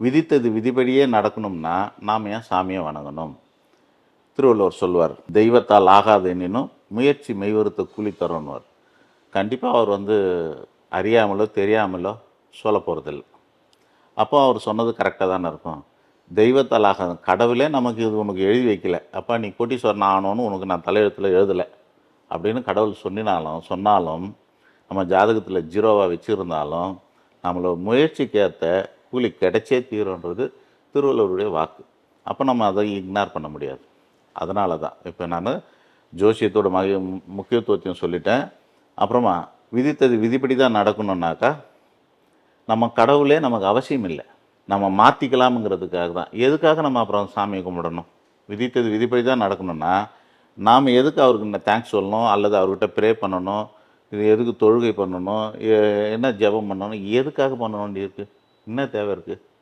விதித்தது விதிப்படியே நடக்கணும்னா நாம் ஏன் சாமியை வணங்கணும்? திருவள்ளுவர் சொல்வார் தெய்வத்தால் ஆகாது எனினும் முயற்சி மெய்வருத்த கூலி தரும்னுவார். கண்டிப்பாக அவர் வந்து அறியாமலோ தெரியாமலோ சொல்ல போகிறதில்ல அப்போ அவர் சொன்னது கரெக்டாக தானே இருக்கும். தெய்வத்தால் ஆகாது. கடவுளே நமக்கு இது உனக்கு எழுதி வைக்கல. அப்போ நீ கோட்டீஸ்வரன் ஆகணும்னு உனக்கு நான் தலையெழுத்தில் எழுதலை அப்படின்னு கடவுள் சொன்னினாலும் சொன்னாலும் நம்ம ஜாதகத்தில் ஜீரோவாக வச்சுருந்தாலும் நம்மளோட முயற்சிக்கேற்ற கூலி கிடைச்சே தீரும்ன்றது திருவள்ளுவருடைய வாக்கு. அப்போ நம்ம அதை இக்னார் பண்ண முடியாது. அதனால தான் இப்போ நான் ஜோசியத்தோட மக முக்கியத்துவத்தையும் சொல்லிட்டேன். அப்புறமா விதித்தது விதிப்படி தான் நடக்கணுன்னாக்கா நம்ம கடவுளே நமக்கு அவசியம் இல்லை. நம்ம மாற்றிக்கலாமுங்கிறதுக்காக தான். எதுக்காக நம்ம அப்புறம் சாமியை கும்பிடணும்? விதித்தது விதிப்படி தான் நடக்கணும்னா நாம் எதுக்கு அவருக்கு தேங்க்ஸ் சொல்லணும்? அல்லது அவர்கிட்ட ப்ரே பண்ணணும்? இது எதுக்கு தொழுகை பண்ணணும்? என்ன ஜெபம் பண்ணணும்? எதுக்காக பண்ண வேண்டியிருக்கு என்ன தேவை இருக்குது